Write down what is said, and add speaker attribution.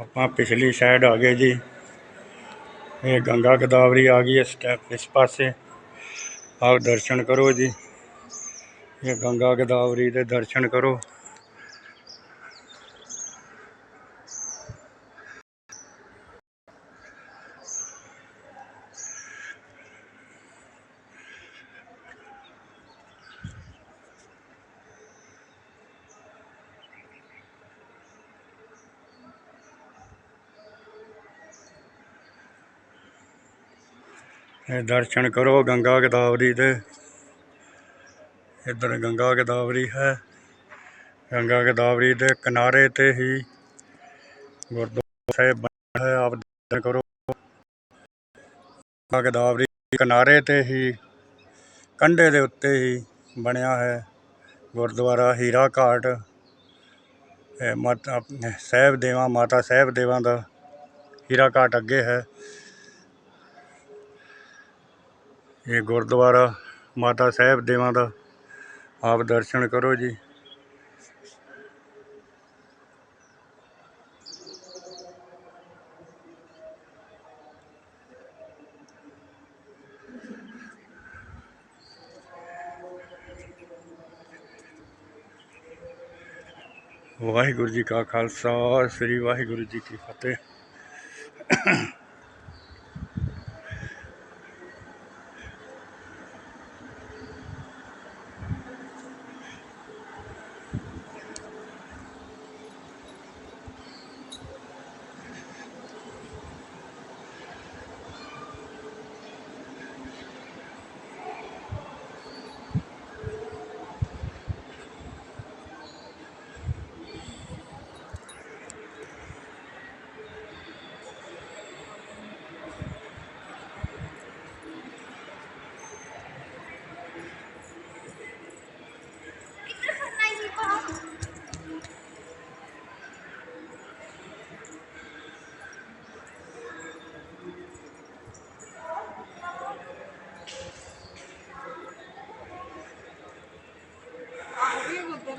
Speaker 1: ਆਪਾਂ ਪਿਛਲੀ ਸਾਈਡ ਆ ਗਏ ਜੀ। ਇਹ ਗੰਗਾ ਗਦਾਵਰੀ ਆ ਗਈ ਹੈ ਸਟੈਪ ਇਸ ਪਾਸੇ। ਆਓ ਦਰਸ਼ਨ ਕਰੋ ਜੀ। ਇਹ ਗੰਗਾ ਗਦਾਵਰੀ ਦੇ ਦਰਸ਼ਨ ਕਰੋ। ਦਰਸ਼ਨ ਕਰੋ ਗੰਗਾ ਗਦਾਵਰੀ ਦੇ। ਇੱਧਰ ਗੰਗਾ ਗਦਾਵਰੀ ਹੈ। ਗੰਗਾ ਗਦਾਵਰੀ ਦੇ ਕਿਨਾਰੇ ਤੇ ਹੀ ਗੁਰਦੁਆਰਾ ਸਾਹਿਬ ਬਣਿਆ ਹੈ। ਆਪ ਦਰਸ਼ਨ ਕਰੋ। ਗੰਗਾ ਗਦਾਵਰੀ ਕਿਨਾਰੇ ਤੇ ਹੀ, ਕੰਢੇ ਦੇ ਉੱਤੇ ਹੀ ਬਣਿਆ ਹੈ ਗੁਰਦੁਆਰਾ ਹੀਰਾ ਘਾਟ। ਮਾਤਾ ਸਾਹਿਬ ਦੇਵਾ ਮਾਤਾ ਸਾਹਿਬ ਦੇਵਾਂ ਦਾ ਹੀਰਾ ਘਾਟ ਅੱਗੇ ਹੈ। ਇਹ ਗੁਰਦੁਆਰਾ ਮਾਤਾ ਸਾਹਿਬ ਦੇਵਾਂ ਦਾ। ਆਪ ਦਰਸ਼ਨ ਕਰੋ ਜੀ। ਵਾਹਿਗੁਰੂ ਜੀ ਕਾ ਖਾਲਸਾ, ਸ੍ਰੀ ਵਾਹਿਗੁਰੂ ਜੀ ਕੀ ਫਤਿਹ।